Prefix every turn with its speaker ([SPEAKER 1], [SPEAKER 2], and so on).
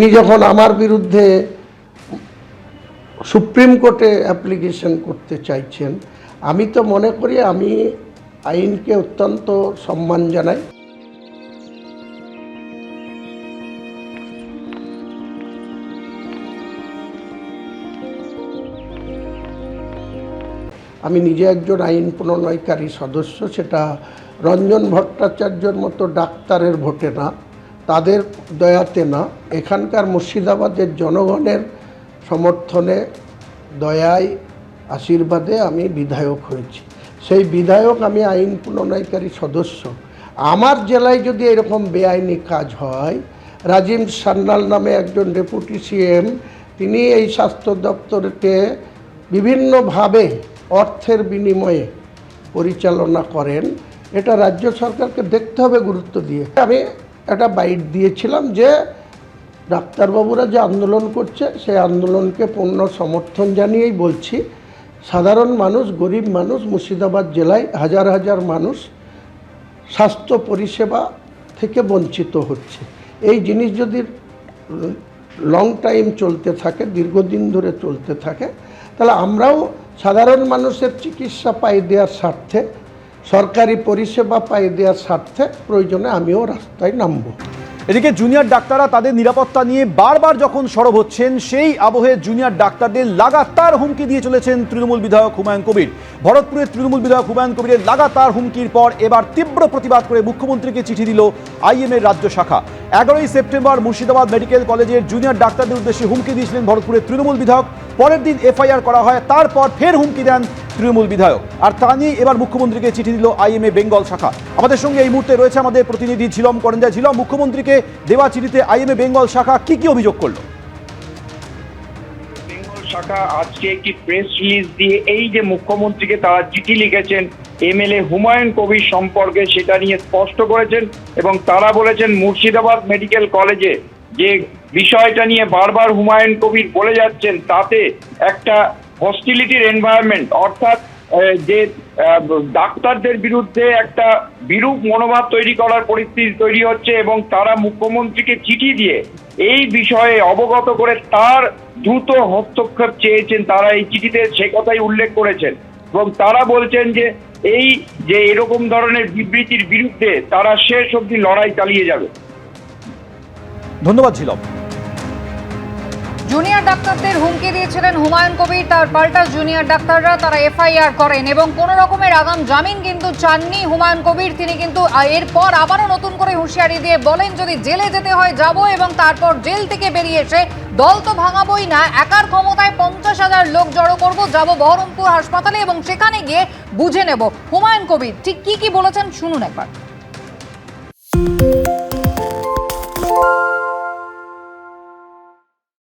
[SPEAKER 1] তিনি যখন আমার বিরুদ্ধে সুপ্রিম কোর্টে অ্যাপ্লিকেশন করতে চাইছেন, আমি তো মনে করি আমি আইনকে অত্যন্ত সম্মান জানাই। আমি নিজে একজন আইন প্রণয়নকারী সদস্য, সেটা রঞ্জন ভট্টাচার্যর মতো ডাক্তারের ভোটে না। তাদের দয়াতে না, এখানকার মুর্শিদাবাদের জনগণের সমর্থনে, দয়ায়, আশীর্বাদে আমি বিধায়ক হয়েছি। সেই বিধায়ক আমি আইন প্রণয়নকারী সদস্য। আমার জেলায় যদি এরকম বেআইনি কাজ হয়, রাজীব সান্যাল নামে একজন ডেপুটি সিএম, তিনি এই স্বাস্থ্য দপ্তরকে বিভিন্নভাবে অর্থের বিনিময়ে পরিচালনা করেন, এটা রাজ্য সরকারকে দেখতে হবে গুরুত্ব দিয়ে। আমি একটা বাইট দিয়েছিলাম যে ডাক্তারবাবুরা যে আন্দোলন করছে, সেই আন্দোলনকে পূর্ণ সমর্থন জানিয়েই বলছি, সাধারণ মানুষ, গরিব মানুষ, মুর্শিদাবাদ জেলায় হাজার হাজার মানুষ স্বাস্থ্য পরিষেবা থেকে বঞ্চিত হচ্ছে। এই জিনিস যদি লং টাইম চলতে থাকে, দীর্ঘদিন ধরে চলতে থাকে, তাহলে আমরাও সাধারণ মানুষের চিকিৎসা পাই দেওয়ার স্বার্থে সরকারি পরিষেবা পাই দেওয়ার স্বার্থে প্রয়োজনে আমিও রাস্তায় নামবো।
[SPEAKER 2] এদিকে জুনিয়র ডাক্তাররা তাদের নিরাপত্তা নিয়ে বারবার যখন সরব হচ্ছেন, সেই আবহে জুনিয়র ডাক্তারদের লাগাতার হুমকি দিয়ে চলেছেন তৃণমূল বিধায়ক হুমায়ুন কবির। ভরতপুরের তৃণমূল বিধায়ক হুমায়ুন কবিরের লাগাতার হুমকির পর এবার তীব্র প্রতিবাদ করে মুখ্যমন্ত্রীকে চিঠি দিল আইএমএর রাজ্য শাখা। এগারোই সেপ্টেম্বর মুর্শিদাবাদ মেডিকেল কলেজের জুনিয়র ডাক্তারদের উদ্দেশ্যে হুমকি দিয়েছিলেন ভরতপুরের তৃণমূল বিধায়ক। পরের দিন এফআইআর করা হয়, তারপর ফের হুমকি দেন তৃণমূল বিধায়ক। আর তা নিয়ে এবার মুখ্যমন্ত্রীকে চিঠি দিল আইএমএ বেঙ্গল শাখা। আমাদের সঙ্গে এই মুহূর্তে রয়েছে আমাদের প্রতিনিধি ঝিলম করেঞ্জা ঝিলম, মুখ্যমন্ত্রীকে দেওয়া চিঠিতে আইএমএ বেঙ্গল শাখা কি কি অভিযোগ করল?
[SPEAKER 3] বেঙ্গল শাখা আজকে একটি প্রেস রিলিজ দিয়ে এই যে মুখ্যমন্ত্রীকে তারা চিঠি লিখেছেন, এমএলএ হুমায়ুন কবির সম্পর্কে সেটা নিয়ে স্পষ্ট করেছেন এবং তারা বলেছেন মুর্শিদাবাদ মেডিকেল কলেজে যে বিষয়টা নিয়ে বারবার হুমায়ুন কবির বলে যাচ্ছেন, তাতে একটা হস্টিলিটির এনভায়রনমেন্ট অর্থাৎ যে ডাক্তারদের বিরুদ্ধে একটা বিরূপ মনোভাব তৈরি করার পরিস্থিতি তৈরি হচ্ছে এবং তারা মুখ্যমন্ত্রীকে চিঠি দিয়ে এই বিষয়ে অবগত করে তার দ্রুত হস্তক্ষেপ চেয়েছেন, তারা এই চিঠিতে সে কথাই উল্লেখ করেছেন। এবং তারা বলছেন যে, এই যে এরকম ধরনের বিবৃতির বিরুদ্ধে তারা শেষ অবধি লড়াই চালিয়ে যাবে।
[SPEAKER 2] ধন্যবাদ, ঝিলম।
[SPEAKER 4] জুনিয়র ডাক্তারদের হুমকি দিয়েছিলেন হুমায়ুন কবির, তার পাল্টা জুনিয়র ডাক্তাররা তারা এফআইআর করেন এবং কোনো রকমের আগাম জামিন কিন্তু চাননি হুমায়ুন কবির। তিনি কিন্তু এরপর আবারও নতুন করে হুঁশিয়ারি দিয়ে বলেন, যদি জেলে যেতে হয় যাব এবং তারপর জেল থেকে বেরিয়ে এসে দল তো ভাঙাবই না, একার ক্ষমতায় পঞ্চাশ হাজার লোক জড়ো করব, যাব বহরমপুর হাসপাতালে এবং সেখানে গিয়ে বুঝে নেব। হুমায়ুন কবির, ঠিক কি কি বলেছেন শুনুন একবার।